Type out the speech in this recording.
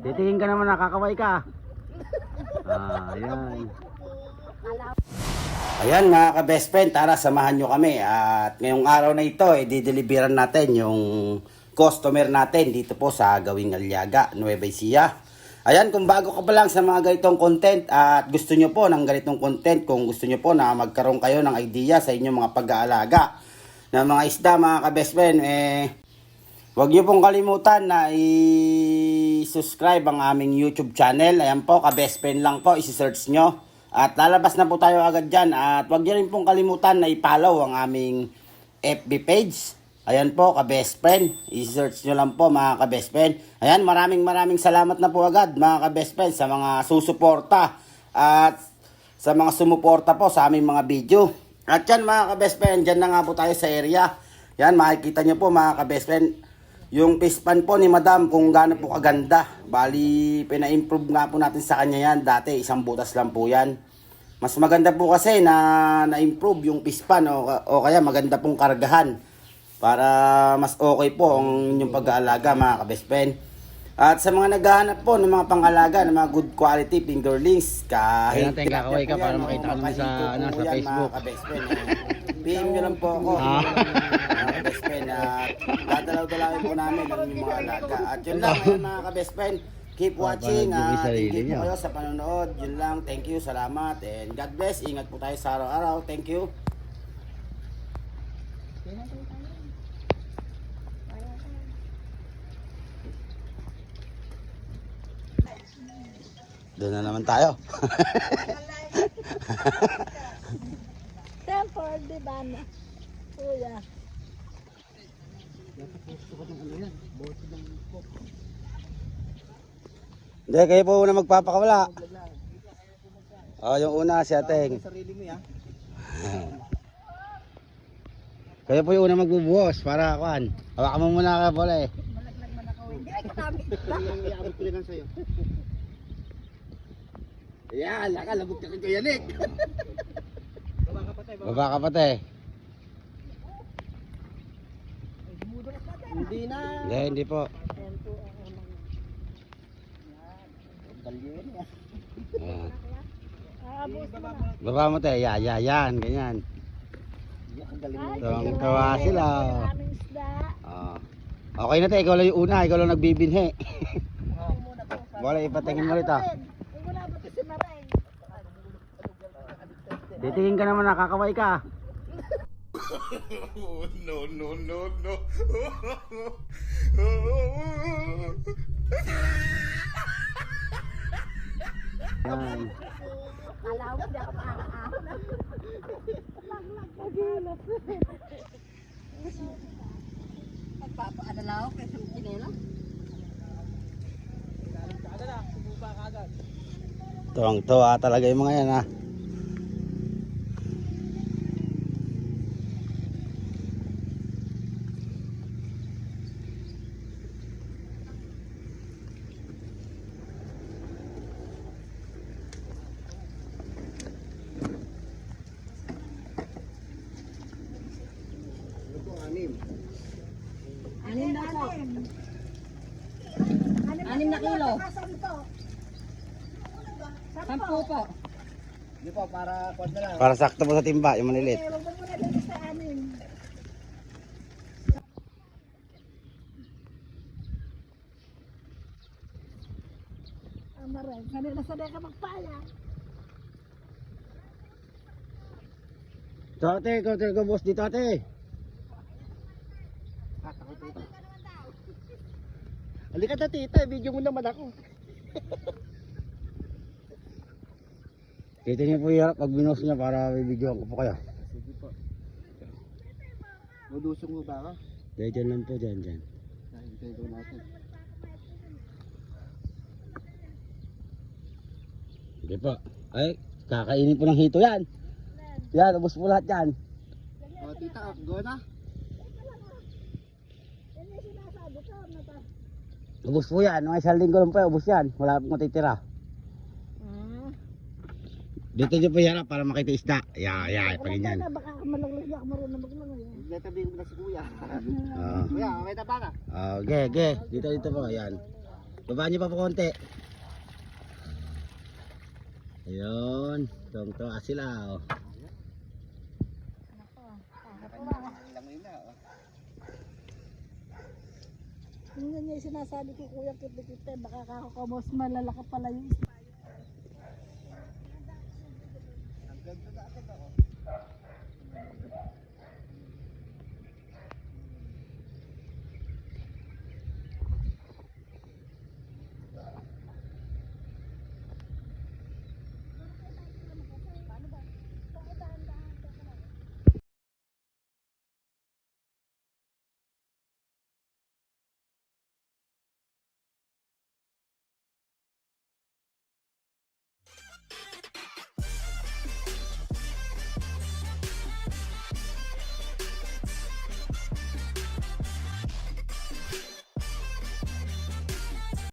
Titingin ka naman, nakakaway ka. Ah, ayan. Ayan mga ka-best friend, tara samahan nyo kami. At ngayong araw na ito, eh, dideliveran natin yung customer natin dito po sa Gawing Aliaga, Nueva Ecija. Ayan, kung bago ka pa lang sa mga ganitong content at gusto nyo po ng ganitong content, kung gusto nyo po na magkaroon kayo ng idea sa inyong mga pag-aalaga ng mga isda, mga ka-best friend, eh, Huwag niyo pong kalimutan na i-subscribe ang aming YouTube channel. Ayan po, ka-best friend lang po, isi-search nyo. At lalabas na po tayo agad dyan. At huwag niyo rin pong kalimutan na i-follow ang aming FB page. Ayan po, ka-best friend. I-search nyo lang po mga ka-best friend. Ayan, maraming maraming salamat na po agad mga ka-best friend sa mga susuporta. At sa mga sumuporta po sa aming mga video. At yan mga ka-best friend, dyan na nga po tayo sa area. Yan, makikita nyo po mga ka-best friend. Yung pispan po ni Madam kung gaano po kaganda. Bali, pina-improve nga po natin sa kanya yan. Dati, isang butas lang po yan. Mas maganda po kasi na na-improve yung pispan o, o kaya maganda pong kargahan. Para mas okay po ang inyong pag-aalaga mga ka-best friend. At sa mga naghahanap po ng mga pang-alaga, ng mga good quality fingerlings, kahit Kaya natin kakaway ka para makita kami sa, ano, sa Facebook. Ah. PM nyo lang po ako. Ah. Mga ka-best friend. At dadalaw-dalawin po namin ang inyong mga alaga. At yun lang ayun, mga ka-best friend. Keep watching. At yung sarili you niya. po kayo sa panonood. Yun lang. Thank you. Salamat. And God bless. Ingat po tayo sa araw-araw. Thank you. Doon na naman tayo. Temper, di ba na? Kuya. Hindi, kayo po una magpapakawala. Oh, yung una si Ateng. Sarili mo yan. Kayo po yung una magbubuhos para kuan. Hawakan mo muna ka pala eh. Malaglag man ako. Hindi ay katamit. Iabot ko lang sa'yo. Yan, nakalabot ka kay Yanik. Baba ka patay. Baba ka pati. Hindi na. Hindi, hindi po. Ayan. Ayan. Ah. Baba mo tayo. Ya, ya, yan. Ganyan. Tawang tawa sila. Ah. Okay na tayo. Ikaw lang yung una. Ikaw lang po. Wala, ipatingin mo ulit ah. Hindi ko nabot si Mareng. Titingin ka naman. Nakakaway ka. no, no, no, no. Yan. Kala ko hindi ako. Magpapaadala ako kaysa kinela. Tuwang tuwa talaga yung mga yan ah. Anim na po. Anim na kilo. Sampo po. Hindi po, para kwad na lang. Para sakto po sa timba. Yung maliliit. Eh, wag mo muna dito sa amin. Amaray, kanina sanay ka magpala. Tate, ikaw talaga boss dito ate. Halika na tita, video mo naman ako. Kita niyo po yung pag binos niya para bibigyan ko po kayo. Sige po. Udusong mo ba ako? Dahil dyan lang po, dyan, dyan. Hintayin ko natin. Hindi po. Ay, kakainin po ng hito yan. Yan, ubos po lahat yan. O tita, go na. Yan yung sinasabi ko, Ubos po yan. Mga isang linggo lang po, ubos yan. Wala pong matitira. Ah, Dito niyo po yan para makita isda. Ya, ya, pag ganyan. na, baka malaglag na ako marunong maglangoy. eh. Natabi ko na si kuya. Ah, kuya, okay na ba ka? ah, ge, ge. Dito, dito po, yan. Baba niyo pa po konti. Ayun. Tuwang tuwa Yun nga yung sinasabi ko kuya kita baka kakakamos malalaki pala yung isda.